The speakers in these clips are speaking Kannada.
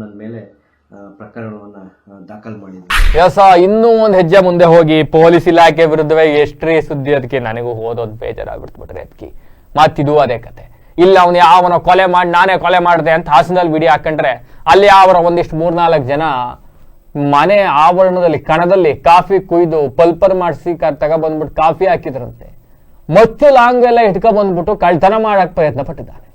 ನನ್ನ ಮೇಲೆ ಪ್ರಕರಣವನ್ನ ದಾಖಲು ಮಾಡಿದ್ರು. ಇನ್ನೂ ಒಂದ್ ಹೆಜ್ಜೆ ಮುಂದೆ ಹೋಗಿ ಪೊಲೀಸ್ ಇಲಾಖೆ ವಿರುದ್ಧವೇ ಎಷ್ಟ್ರೀ ಸುದ್ದಿ ಅದಕ್ಕೆ ನನಗೂ ಓದೋದು ಬೇಜಾರಾಗ್ಬಿಡ್ತು ಬಿಟ್ರೆ ಅದಕ್ಕೆ ಮತ್ತಿದು ಅದೇ ಕತೆ. ಇಲ್ಲ, ಅವನು ಯಾವನ ಕೊಲೆ ಮಾಡಿ ನಾನೇ ಕೊಲೆ ಮಾಡಿದೆ ಅಂತ ಹಾಸನದಲ್ಲಿ ವಿಡಿಯೋ ಹಾಕೊಂಡ್ರೆ, ಅಲ್ಲಿ ಅವರ ಒಂದಿಷ್ಟು ಮೂರ್ನಾಲ್ಕು ಜನ ಮನೆ ಆವರಣದಲ್ಲಿ, ಕಣದಲ್ಲಿ ಕಾಫಿ ಕುಯ್ದು ಪಲ್ಪರ್ ಮಾಡಿಸಿ ತಗ ಬಂದ್ಬಿಟ್ಟು ಕಾಫಿ ಹಾಕಿದ್ರಂತೆ. ಮತ್ತೆ ಲಾಂಗ್ ಎಲ್ಲ ಇಟ್ಕೊಂಡ್ಬಂದ್ಬಿಟ್ಟು ಕಳ್ತನ ಮಾಡಕ್ ಪ್ರಯತ್ನ ಪಟ್ಟಿದ್ದಾನೆ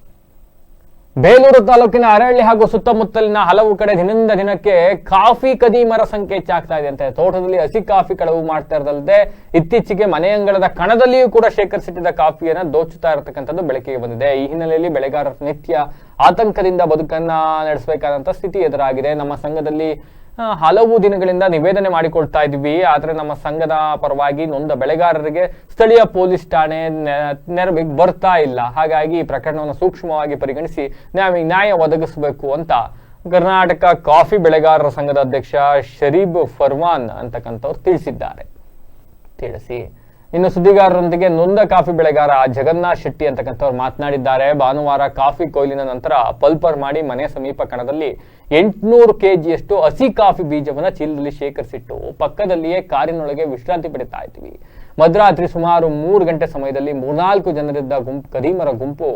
ಬೇಲೂರು ತಾಲೂಕಿನ ಅರಳ್ಳಿ ಹಾಗೂ ಸುತ್ತಮುತ್ತಲಿನ ಹಲವು ಕಡೆ ದಿನದಿಂದ ದಿನಕ್ಕೆ ಕಾಫಿ ಕದೀಮರ ಸಂಖ್ಯೆ ಹೆಚ್ಚಾಗ್ತಾ ಇದೆ ಅಂತೆ. ತೋಟದಲ್ಲಿ ಹಸಿ ಕಾಫಿ ಕಳವು ಮಾಡ್ತಾ ಇರದಲ್ಲದೆ ಇತ್ತೀಚೆಗೆ ಮನೆಯಂಗಳದ ಕಣದಲ್ಲಿಯೂ ಕೂಡ ಶೇಖರಿಸಿಟ್ಟಿದ್ದ ಕಾಫಿಯನ್ನ ದೋಚುತ್ತಾ ಇರತಕ್ಕಂಥದ್ದು ಬೆಳಕಿಗೆ ಬಂದಿದೆ. ಈ ಹಿನ್ನೆಲೆಯಲ್ಲಿ ಬೆಳೆಗಾರರ ನಿತ್ಯ ಆತಂಕದಿಂದ ಬದುಕನ್ನ ನಡೆಸಬೇಕಾದಂತ ಸ್ಥಿತಿ ಎದುರಾಗಿದೆ. ನಮ್ಮ ಸಂಘದಲ್ಲಿ ಹಲವು ದಿನಗಳಿಂದ ನಿವೇದನೆ ಮಾಡಿಕೊಳ್ತಾ ಇದ್ವಿ. ಆದ್ರೆ ನಮ್ಮ ಸಂಘದ ಪರವಾಗಿ ನೊಂದ ಬೆಳೆಗಾರರಿಗೆ ಸ್ಥಳೀಯ ಪೊಲೀಸ್ ಠಾಣೆ ನೆರವಿಗೆ ಬರ್ತಾ ಇಲ್ಲ. ಹಾಗಾಗಿ ಈ ಪ್ರಕರಣವನ್ನು ಸೂಕ್ಷ್ಮವಾಗಿ ಪರಿಗಣಿಸಿ ನಾವು ನ್ಯಾಯ ಒದಗಿಸಬೇಕು ಅಂತ ಕರ್ನಾಟಕ ಕಾಫಿ ಬೆಳೆಗಾರರ ಸಂಘದ ಅಧ್ಯಕ್ಷ ಶರೀಬ್ ಫರ್ವಾನ್ ಅಂತಕ್ಕಂಥವ್ರು ತಿಳಿಸಿದ್ದಾರೆ. ತಿಳಿಸಿ. ಇನ್ನು ಸುದ್ದಿಗಾರರೊಂದಿಗೆ ನೊಂದ ಕಾಫಿ ಬೆಳೆಗಾರ ಜಗನ್ನಾಥ್ ಶೆಟ್ಟಿ ಅಂತಕ್ಕಂಥವ್ರು ಮಾತನಾಡಿದ್ದಾರೆ. ಭಾನುವಾರ ಕಾಫಿ ಕೊಯ್ಲಿನ ನಂತರ ಪಲ್ಪರ್ ಮಾಡಿ ಮನೆ ಸಮೀಪ ಕಣದಲ್ಲಿ ಎಂಟುನೂರು ಕೆಜಿಯಷ್ಟು ಹಸಿ ಕಾಫಿ ಬೀಜವನ್ನು ಚೀಲದಲ್ಲಿ ಶೇಖರಿಸಿಟ್ಟು ಪಕ್ಕದಲ್ಲಿಯೇ ಕಾರಿನೊಳಗೆ ವಿಶ್ರಾಂತಿ ಪಡಿತಾ ಇದ್ವಿ. ಮಧ್ಯರಾತ್ರಿ ಸುಮಾರು ಮೂರು ಗಂಟೆ ಸಮಯದಲ್ಲಿ ಮೂರ್ನಾಲ್ಕು ಜನರಿದ್ದ ಗುಂಪು ಕದೀಮರ ಗುಂಪು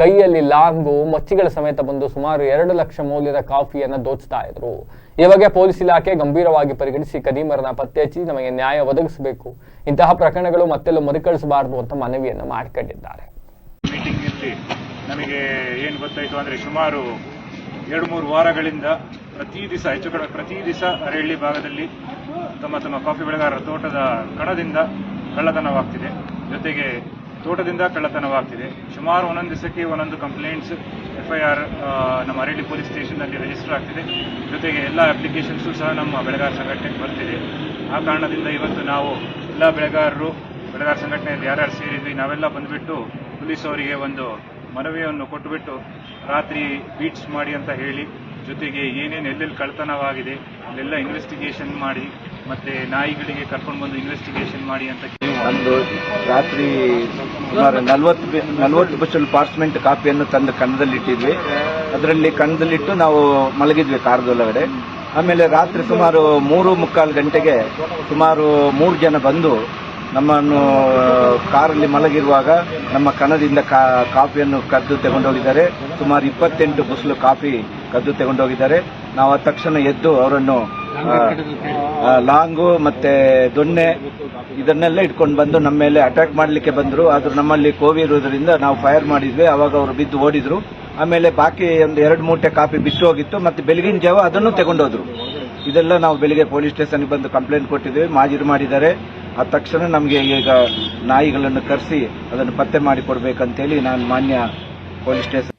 ಕೈಯಲ್ಲಿ ಲಾಂಗು, ಮಚ್ಚಿಗಳ ಸಮೇತ ಬಂದು ಸುಮಾರು ಎರಡು ಲಕ್ಷ ಮೌಲ್ಯದ ಕಾಫಿಯನ್ನು ದೋಚ್ತಾ ಇದ್ರು. ಈ ಬಗ್ಗೆ ಪೊಲೀಸ್ ಇಲಾಖೆ ಗಂಭೀರವಾಗಿ ಪರಿಗಣಿಸಿ ಕದೀಮರನ ಪತ್ತೆ ಹಚ್ಚಿ ನಮಗೆ ನ್ಯಾಯ ಒದಗಿಸಬೇಕು. ಇಂತಹ ಪ್ರಕರಣಗಳು ಮತ್ತೆಲ್ಲೂ ಮರುಕಳಿಸಬಾರದು ಅಂತ ಮನವಿಯನ್ನು ಮಾಡಿಕೊಂಡಿದ್ದಾರೆ. ನಮಗೆ ಏನು ಗೊತ್ತಾಯಿತು ಅಂದರೆ ಸುಮಾರು ಎರಡು ಮೂರು ವಾರಗಳಿಂದ ಪ್ರತಿ ದಿವಸ ಹೆಚ್ಚು ಕಡಿಮೆ ಪ್ರತಿ ದಿವಸ ಅರಳ್ಳಿ ಭಾಗದಲ್ಲಿ ತಮ್ಮ ತಮ್ಮ ಕಾಫಿ ಬೆಳೆಗಾರರ ತೋಟದ ಕಣದಿಂದ ಕಳ್ಳತನವಾಗ್ತಿದೆ. ಜೊತೆಗೆ ತೋಟದಿಂದ ಕಳ್ಳತನವಾಗ್ತಿದೆ. ಸುಮಾರು ಒಂದೊಂದು ದಿವಸಕ್ಕೆ ಒಂದೊಂದು ಕಂಪ್ಲೇಂಟ್ಸ್ ಎಫ್ ಐ ಆರ್ ನಮ್ಮ ಅರಳಿ ಪೊಲೀಸ್ ಸ್ಟೇಷನ್ನಲ್ಲಿ ರಿಜಿಸ್ಟರ್ ಆಗ್ತಿದೆ. ಜೊತೆಗೆ ಎಲ್ಲ ಅಪ್ಲಿಕೇಶನ್ಸು ಸಹ ನಮ್ಮ ಬೆಳೆಗಾರ ಸಂಘಟನೆಗೆ ಬರ್ತಿದೆ. ಆ ಕಾರಣದಿಂದ ಇವತ್ತು ನಾವು ಎಲ್ಲ ಬೆಳೆಗಾರರು, ಬೆಳೆಗಾರ ಸಂಘಟನೆಯಲ್ಲಿ ಯಾರ್ಯಾರು ಸೇರಿದ್ವಿ, ನಾವೆಲ್ಲ ಬಂದುಬಿಟ್ಟು ಪೊಲೀಸ್ ಅವರಿಗೆ ಒಂದು ಮನವಿಯನ್ನು ಕೊಟ್ಟುಬಿಟ್ಟು ರಾತ್ರಿ ಬೀಟ್ಸ್ ಮಾಡಿ ಅಂತ ಹೇಳಿ, ಜೊತೆಗೆ ಏನೇನು ಎಲ್ಲೆಲ್ಲಿ ಕಳ್ತನವಾಗಿದೆ ಅಲ್ಲೆಲ್ಲ ಇನ್ವೆಸ್ಟಿಗೇಷನ್ ಮಾಡಿ ಮತ್ತೆ ನಾಯಿಗಳಿಗೆ ಕರ್ಕೊಂಡು ಬಂದು ಇನ್ವೆಸ್ಟಿಗೇಷನ್ ಮಾಡಿ ಅಂತ ಒಂದು ರಾತ್ರಿ ಸುಮಾರು ನಲವತ್ತು ನಲವತ್ತು ಬಚ್ಚಲು ಪಾರ್ಚ್ಮೆಂಟ್ ಕಾಪಿಯನ್ನು ತಂದು ಕಣದಲ್ಲಿಟ್ಟಿದ್ವಿ ಅದರಲ್ಲಿ ಕಣದಲ್ಲಿಟ್ಟು ನಾವು ಮಲಗಿದ್ವಿ ಕಾರದೊಳಗಡೆ. ಆಮೇಲೆ ರಾತ್ರಿ ಸುಮಾರು ಮೂರು ಮುಕ್ಕಾಲು ಗಂಟೆಗೆ ಸುಮಾರು ಮೂರು ಜನ ಬಂದು ನಮ್ಮನ್ನು ಕಾರಲ್ಲಿ ಮಲಗಿರುವಾಗ ನಮ್ಮ ಕಣದಿಂದ ಕಾಫಿಯನ್ನು ಕದ್ದು ತಗೊಂಡೋಗಿದ್ದಾರೆ. ಸುಮಾರು ಇಪ್ಪತ್ತೆಂಟು ಬುಸಲು ಕಾಫಿ ಕದ್ದು ತಗೊಂಡೋಗಿದ್ದಾರೆ. ನಾವು ತಕ್ಷಣ ಎದ್ದು ಅವರನ್ನು ಲಾಂಗು ಮತ್ತೆ ದೊಣ್ಣೆ ಇದನ್ನೆಲ್ಲ ಇಟ್ಕೊಂಡು ಬಂದು ನಮ್ಮ ಮೇಲೆ ಅಟ್ಯಾಕ್ ಮಾಡಲಿಕ್ಕೆ ಬಂದರು. ಆದರೂ ನಮ್ಮಲ್ಲಿ ಕೋವಿ ಇರೋದ್ರಿಂದ ನಾವು ಫೈರ್ ಮಾಡಿದ್ವಿ. ಅವಾಗ ಅವರು ಬಿದ್ದು ಓಡಿದ್ರು. ಆಮೇಲೆ ಬಾಕಿ ಒಂದು ಎರಡು ಮೂಟೆ ಕಾಫಿ ಬಿಟ್ಟು ಹೋಗಿತ್ತು. ಮತ್ತೆ ಬೆಳಗಿನ ಜಾವ ಅದನ್ನು ತಗೊಂಡೋದ್ರು. ಇದೆಲ್ಲ ನಾವು ಬೆಳಿಗ್ಗೆ ಪೊಲೀಸ್ ಸ್ಟೇಷನ್ಗೆ ಬಂದು ಕಂಪ್ಲೇಂಟ್ ಕೊಟ್ಟಿದ್ವಿ. ಮಾಜಿರು ಮಾಡಿದ್ದಾರೆ. ಆ ತಕ್ಷಣ ನಮಗೆ ಈಗ ನಾಯಿಗಳನ್ನು ಕರೆಸಿ ಅದನ್ನು ಪತ್ತೆ ಮಾಡಿ ಕೊಡಬೇಕಂತೇಳಿ ನಾನು ಮಾನ್ಯ ಪೊಲೀಸ್ ಸ್ಟೇಷನ್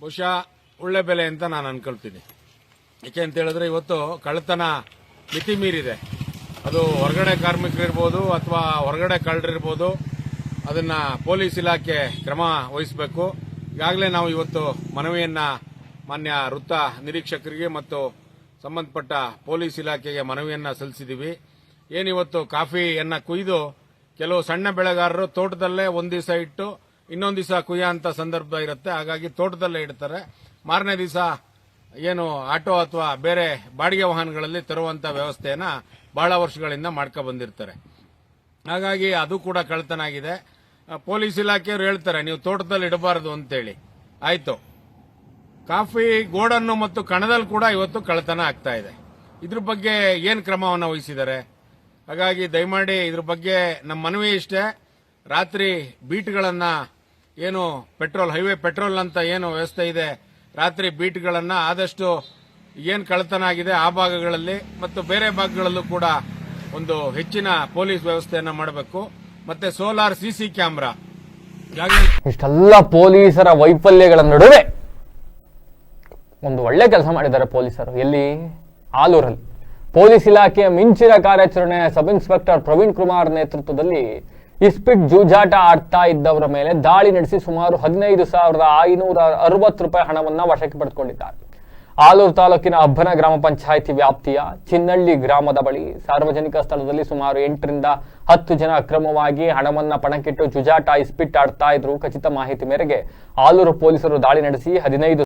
ಬಹುಶಃ ಒಳ್ಳೆ ಬೆಲೆ ಅಂತ ನಾನು ಅನ್ಕೊಳ್ತೀನಿ. ಯಾಕೆ ಅಂತ ಹೇಳಿದ್ರೆ ಇವತ್ತು ಕಳ್ಳತನ ಮಿತಿ ಮೀರಿದೆ ಅದು ಹೊರಗಡೆ ಕಾರ್ಮಿಕರಿರ್ಬೋದು ಅಥವಾ ಹೊರಗಡೆ ಕಳ್ಳರಿರ್ಬೋದು, ಅದನ್ನ ಪೊಲೀಸ್ ಇಲಾಖೆ ಕ್ರಮ ವಹಿಸಬೇಕು. ಈಗಾಗಲೇ ನಾವು ಇವತ್ತು ಮನವಿಯನ್ನ ಮಾನ್ಯ ವೃತ್ತ ನಿರೀಕ್ಷಕರಿಗೆ ಮತ್ತು ಸಂಬಂಧಪಟ್ಟ ಪೊಲೀಸ್ ಇಲಾಖೆಗೆ ಮನವಿಯನ್ನ ಸಲ್ಲಿಸಿದ್ದೀವಿ ಏನಿವತ್ತು ಕಾಫಿಯನ್ನ ಕುಯ್ದು ಕೆಲವು ಸಣ್ಣ ಬೆಳೆಗಾರರು ತೋಟದಲ್ಲೇ ಒಂದ್ ದಿವಸ ಇಟ್ಟು ಇನ್ನೊಂದು ದಿವಸ ಕುಯ್ಯ ಅಂತ ಸಂದರ್ಭ ಇರುತ್ತೆ. ಹಾಗಾಗಿ ತೋಟದಲ್ಲೇ ಇಡ್ತಾರೆ. ಮಾರನೇ ದಿವಸ ಏನು ಆಟೋ ಅಥವಾ ಬೇರೆ ಬಾಡಿಗೆ ವಾಹನಗಳಲ್ಲಿ ತರುವಂತ ವ್ಯವಸ್ಥೆಯನ್ನ ಬಹಳ ವರ್ಷಗಳಿಂದ ಮಾಡ್ಕೊ ಬಂದಿರ್ತಾರೆ. ಹಾಗಾಗಿ ಅದು ಕೂಡ ಕಳ್ತನ ಆಗಿದೆ. ಪೊಲೀಸ್ ಇಲಾಖೆಯವರು ಹೇಳ್ತಾರೆ, ನೀವು ತೋಟದಲ್ಲಿ ಇಡಬಾರದು ಅಂತೇಳಿ. ಆಯ್ತು. ಕಾಫಿ ಗೋಡನ್ನು ಮತ್ತು ಕಣದಲ್ಲಿ ಕೂಡ ಇವತ್ತು ಕಳ್ಳತನ ಆಗ್ತಾ ಇದೆ. ಇದ್ರ ಬಗ್ಗೆ ಏನು ಕ್ರಮವನ್ನು ವಹಿಸಿದ್ದಾರೆ? ಹಾಗಾಗಿ ದಯಮಾಡಿ ಇದ್ರ ಬಗ್ಗೆ ನಮ್ಮ ಮನವಿ ಇಷ್ಟೇ. ರಾತ್ರಿ ಬೀಟ್ಗಳನ್ನ ಏನು ಪೆಟ್ರೋಲ್, ಹೈವೇ ಪೆಟ್ರೋಲ್ ಅಂತ ಏನು ವ್ಯವಸ್ಥೆ ಇದೆ ರಾತ್ರಿ ಬೀಟ್ಗಳನ್ನು ಆದಷ್ಟು ಏನು ಕಳತನ ಆಗಿದೆ ಆ ಭಾಗಗಳಲ್ಲಿ ಮತ್ತು ಬೇರೆ ಭಾಗಗಳಲ್ಲೂ ಕೂಡ ಒಂದು ಹೆಚ್ಚಿನ ಪೊಲೀಸ್ ವ್ಯವಸ್ಥೆಯನ್ನು ಮಾಡಬೇಕು. ಮತ್ತೆ ಸೋಲಾರ್ ಸಿಸಿ ಕ್ಯಾಮ್ರಾ. ಇಷ್ಟೆಲ್ಲ ಪೊಲೀಸರ ವೈಫಲ್ಯಗಳ ನಡುವೆ ಒಂದು ಒಳ್ಳೆ ಕೆಲಸ ಮಾಡಿದ್ದಾರೆ ಪೊಲೀಸರು. ಎಲ್ಲಿ? ಆಲೂರಲ್ಲಿ. ಪೊಲೀಸ್ ಇಲಾಖೆಯ ಮಿಂಚಿನ ಕಾರ್ಯಾಚರಣೆ ಸಬ್ ಇನ್ಸ್ಪೆಕ್ಟರ್ ಪ್ರವೀಣ್ ಕುಮಾರ್ ನೇತೃತ್ವದಲ್ಲಿ ಇಸ್ಪಿಟ್ ಜೂಜಾಟ ಆಡ್ತಾ ಇದ್ದವರ ಮೇಲೆ ದಾಳಿ ನಡೆಸಿ ಸುಮಾರು ಹದಿನೈದು ಸಾವಿರದ ಐನೂರ ಅರವತ್ತು ರೂಪಾಯಿ ಹಣವನ್ನ ವಶಕ್ಕೆ ಪಡೆದುಕೊಂಡಿದ್ದಾರೆ. ಆಲೂರು ತಾಲೂಕಿನ ಅಬ್ಬನ ಗ್ರಾಮ ಪಂಚಾಯಿತಿ ವ್ಯಾಪ್ತಿಯ ಚಿನ್ನಳ್ಳಿ ಗ್ರಾಮದ ಬಳಿ ಸಾರ್ವಜನಿಕ ಸ್ಥಳದಲ್ಲಿ ಸುಮಾರು ಎಂಟರಿಂದ ಹತ್ತು ಜನ ಅಕ್ರಮವಾಗಿ ಹಣವನ್ನ ಪಣಕ್ಕಿಟ್ಟು ಜುಜಾಟ, ಇಸ್ಪಿಟ್ ಆಡ್ತಾ ಇದ್ರು. ಖಚಿತ ಮಾಹಿತಿ ಮೇರೆಗೆ ಆಲೂರು ಪೊಲೀಸರು ದಾಳಿ ನಡೆಸಿ ಹದಿನೈದು